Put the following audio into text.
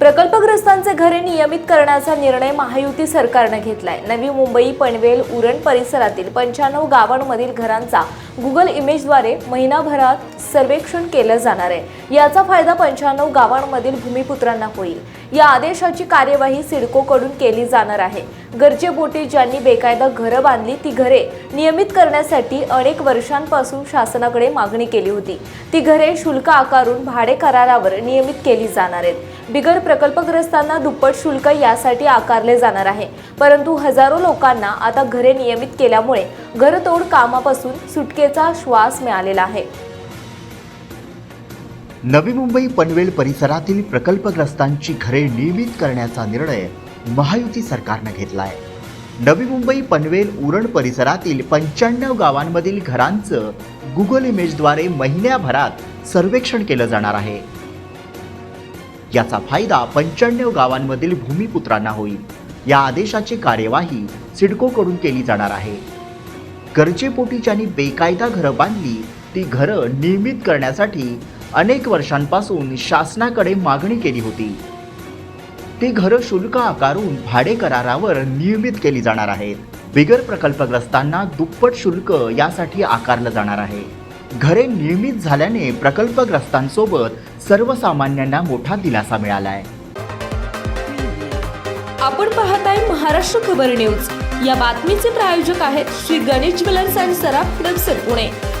प्रकल्पग्रस्तांचे घरे नियमित करण्याचा निर्णय महायुती सरकारनं घेतलाय. नवी मुंबई पनवेल उरण परिसरातील पंच्याण्णव गावांमधील घरांचा गुगल इमेजद्वारे महिनाभरात सर्वेक्षण केलं जाणार आहे. याचा फायदा पंच्याण्णव गावांमधील भूमिपुत्रांना होईल. या आदेशाची कार्यवाही सिडकोकडून केली जाणार आहे. गरजेबोटी ज्यांनी बेकायदा घरं बांधली ती घरे नियमित करण्यासाठी अनेक वर्षांपासून शासनाकडे मागणी केली होती. ती घरे शुल्क आकारून भाडे करारावर नियमित केली जाणार आहेत. बिगर प्रकल्पग्रस्तांना दुप्पट शुल्क यासाठी आकारले जाणार आहे. परंतु हजारो लोकांना आता घरे नियमित केल्यामुळे घरतोड कामापासून सुटकेचा श्वास मिळालेला आहे. नवी मुंबई पनवेल परिसरातील प्रकल्पग्रस्तांची घरे नियमित करण्याचा निर्णय महायुती सरकारनं घेतलाय. नवी मुंबई पनवेल उरण परिसरातील पंच्याण्णव गावांमधील घरांचं गुगल इमेजद्वारे महिन्याभरात सर्वेक्षण केलं जाणार आहे. याचा फायदा पंच्याण्णव गावांमधील भूमिपुत्रांना होईल. या आदेशाची कार्यवाही सिडकोकडून केली जाणार आहे. गरजेपोटी ज्यांनी बेकायदा घरं बांधली ती घरं नियमित करण्यासाठी अनेक वर्षांपासून शासनाकडे मागणी केली होती. ती घरं शुल्क आकारून भाडे करारावर नियमित केली जाणार आहेत. बिगर प्रकल्पग्रस्तांना दुप्पट शुल्क यासाठी आकारलं जाणार आहे. घरे नियमित झाल्याने प्रकल्पग्रस्तांसोबत सर्वसामान्यांना मोठा दिलासा मिळालाय. आपण पाहताय महाराष्ट्र खबर न्यूज. या बातमीचे प्रायोजक आहेत श्री गणेश ज्वेलर्स अँड सराफ हडपसर पुणे.